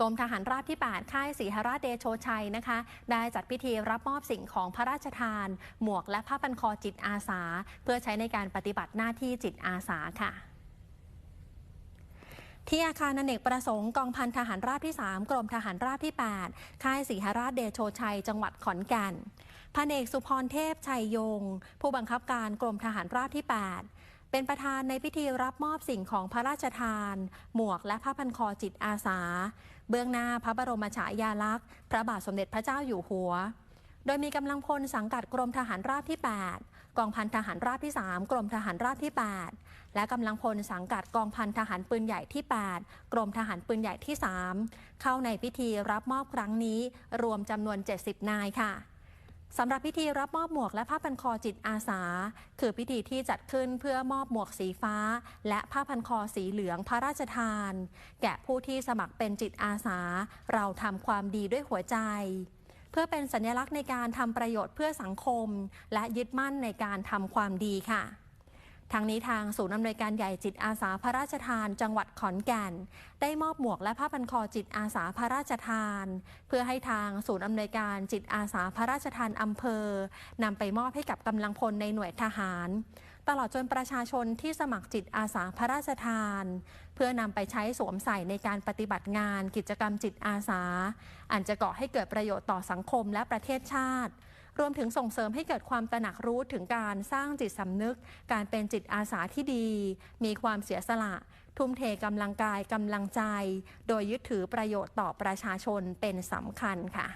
กรมทหารราบที่ 8 ค่ายศรีหราชเดโชชัยนะคะ ได้จัดพิธีรับมอบสิ่งของพระราชทาน หมวกและผ้าพันคอจิตอาสา เพื่อใช้ในการปฏิบัติหน้าที่จิตอาสาค่ะที่อาคารอเนกประสงค์กองพันทหารราบที่ 3 กรมทหารราบที่ 8 ค่ายศรีหราชเดโชชัย จังหวัดขอนแก่นพันเอกสุพรเทพชัยยง ผู้บังคับการกรมทหารราบที่ 8 เป็นประธานในพิธีรับมอบสิ่งของพระราชทาน หมวกและผ้าพันคอจิตอาสา เบื้องหน้าพระบรมฉายาลักษณ์ พระบาทสมเด็จพระเจ้าอยู่หัว โดยมีกำลังพลสังกัดกรมทหารราบที่ 8 กองพันทหารราบที่ 3 กรมทหารราบที่ 8 และกำลังพลสังกัดกองพันทหารปืนใหญ่ที่ 8 กรมทหารปืนใหญ่ที่ 3 เข้าในพิธีรับมอบครั้งนี้ รวมจำนวน 70 นายค่ะ สำหรับพิธีรับมอบหมวกและผ้าพันคอจิตอาสา คือพิธีที่จัดขึ้นเพื่อมอบหมวกสีฟ้า และผ้าพันคอสีเหลืองพระราชทาน แก่ผู้ที่สมัครเป็นจิตอาสา เราทำความดีด้วยหัวใจ เพื่อเป็นสัญลักษณ์ในการทำประโยชน์เพื่อสังคม และยึดมั่นในการทำความดีค่ะ ทางนี้ทางศูนย์อำนวยการใหญ่จิตอาสาพระราชทาน จังหวัดขอนแก่น ได้มอบหมวกและผ้าพันคอจิตอาสาพระราชทาน เพื่อให้ทางศูนย์อำนวยการจิตอาสาพระราชทานอำเภอนำไปมอบให้กับกำลังพลในหน่วยทหาร ตลอดจนประชาชนที่สมัครจิตอาสาพระราชทาน เพื่อนำไปใช้สวมใส่ในการปฏิบัติงาน กิจกรรมจิตอาสาอันจะก่อให้เกิดประโยชน์ต่อสังคมและประเทศชาติ รวมถึงส่งเสริมให้เกิดความตระหนักรู้ถึงการสร้างจิตสำนึก การเป็นจิตอาสาที่ดี มีความเสียสละ ทุ่มเทกำลังกายกำลังใจ โดยยึดถือประโยชน์ต่อประชาชนเป็นสำคัญค่ะ